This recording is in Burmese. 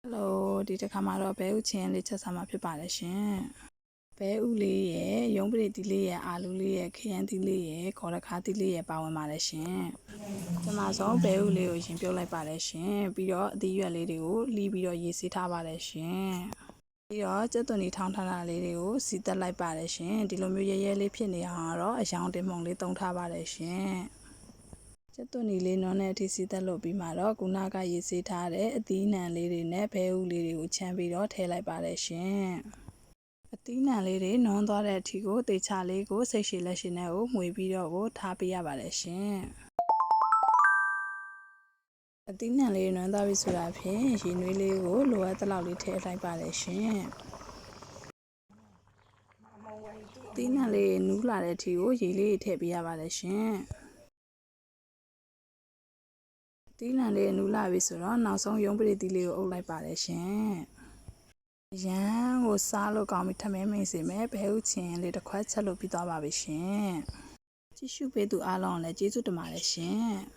ဟယ်လိုဒီတစ်ခါမှာတော့ဘဲဥချင်းလေးချက်စားမှာဖြစ်ပါတယ်ရှင်ဘဲဥလေးရဲ့ရုံးပရိသီလေးရဲ့အာလူလေးရဲ့ခရမ်းသီးလေးရဲ့ခေါ်ရခါသီးလေးရဲ့ပါဝင်ပါတယ်ရှင်ပထမဆုံးဘဲဥလေးကိုရင်ပြုတ်လိုက်ပါတယ်ရှင်ပြီးတော့အသီးရွက်လေးတွေကိုလီးပြီးတော့ရေစေးထားပါတယ်ရှင်ပြီးတော့ကျက်သွန်ကြီးထောင်းထားတာလေးတွေကိုစီတက်လိုက်ပါတယ်ရှင်ဒီလိုမျိုးရဲရဲလေးဖြစ်နေအောင်တော့အယောင်တင်မှုန်လေးတုံးထားပါတယ်ရှင် ကျက်သွန်နီလေးနွမ်းတဲ့အထိစီသက်လို့ပြီးမှတော့ကုနာကရေးစေးထားတဲ့အသီးနှံလေးတွေနဲ့ဘဲဥလေးတွေကိုချမ်းပြီးတော့ထည့်လိုက်ပါတယ်ရှင်အသီးနှံလေးတွေနွမ်းသွားတဲ့အထိကိုတေချာလေးကိုစိတ်ရှိလက်ရှိနဲ့ကိုမှွေပြီးတော့ကိုထားပေးရပါတယ်ရှင်အသီးနှံလေးနွမ်းသွားပြီဆိုတာဖြင့်ရေနွေးလေးကိုလိုအပ်သလောက်လေးထည့်လိုက်ပါတယ်ရှင်အသီးနှံလေးနူးလာတဲ့အထိကိုရေလေးထည့်ပေးရပါတယ်ရှင် တီးလန်လေးနူးလာပြီဆိုတော့နောက်ဆုံးရုံးပရိသီလေးကိုအုပ်လိုက်ပါတယ်ရှင်။ရန်ကိုစားလို့ကောင်းပြီထမင်းမင်းစီမယ်ဘဲဥချင်းလေးတစ်ခွက်ချက်လို့ပြီးသွားပါပြီရှင်။ကြည့်ရှုပေးသူအားလုံးကိုလည်းကျေးဇူးတင်ပါတယ်ရှင်။